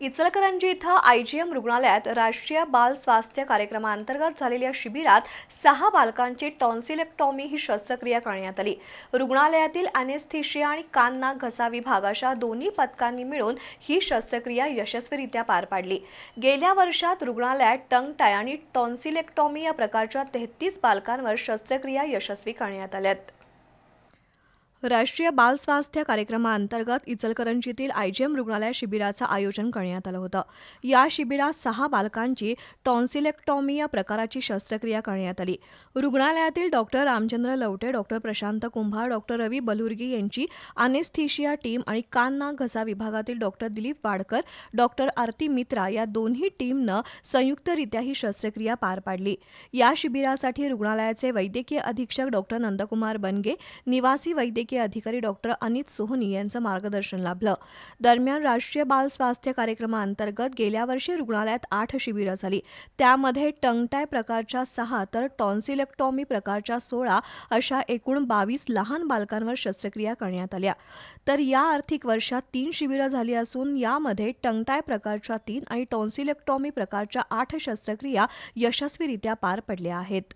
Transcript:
इचलकरंजी इथं I G M रुग्णालयात राष्ट्रीय बाल स्वास्थ्य कार्यक्रमाअंतर्गत झालेल्या शिबिरात सहा बालकांची टॉन्सिलेक्टॉमी ही शस्त्रक्रिया करण्यात आली. रुग्णालयातील अनेस्थिशिया आणि कान नाक घसा विभाग अशा दोन्ही पथकांनी मिळून ही शस्त्रक्रिया यशस्वीरित्या पार पाडली. गेल्या वर्षात रुग्णालयात टंग टाय आणि टॉन्सिलेक्टॉमी या प्रकारच्या तेहतीस बालकांवर शस्त्रक्रिया यशस्वी करण्यात आल्यात. राष्ट्रीय बाल स्वास्थ्य कार्यक्रमाअंतर्गत इचलकरंजीतील आयजीएम रुग्णालय शिबिराचं आयोजन करण्यात आलं होतं. या शिबिरात सहा बालकांची टॉन्सिलेक्टॉमी या प्रकाराची शस्त्रक्रिया करण्यात आली. रुग्णालयातील doctor Ramchandra Lavate doctor Prashant Kumbhar doctor Ravi Balurgi यांची अनेस्थिशिया टीम आणि कान नाक घसा विभागातील डॉक्टर दिलीप वाडकर डॉक्टर आरती मित्रा या दोन्ही टीमनं संयुक्तरित्या ही शस्त्रक्रिया पार पाडली. या शिबिरासाठी रुग्णालयाचे वैद्यकीय अधीक्षक डॉक्टर नंदकुमार बनगे निवासी वैद्यकीय वैद्यकीय अधिकारी डॉक्टर अनित सोहनी यांचं मार्गदर्शन लाभलं. दरम्यान राष्ट्रीय बाल स्वास्थ्य कार्यक्रमाअंतर्गत गेल्या वर्षी रुग्णालयात आठ शिबिरं झाली. त्यामध्ये टंगटाय प्रकारच्या सहा तर टॉन्सिलेक्टॉमी प्रकारच्या सोळा अशा एकूण बावीस लहान बालकांवर शस्त्रक्रिया करण्यात आल्या. तर या आर्थिक वर्षात तीन शिबिरं झाली असून यामध्ये टंगटाय प्रकारच्या तीन आणि टॉन्सिलेक्टॉमी प्रकारच्या आठ शस्त्रक्रिया यशस्वीरित्या पार पडल्या आहेत.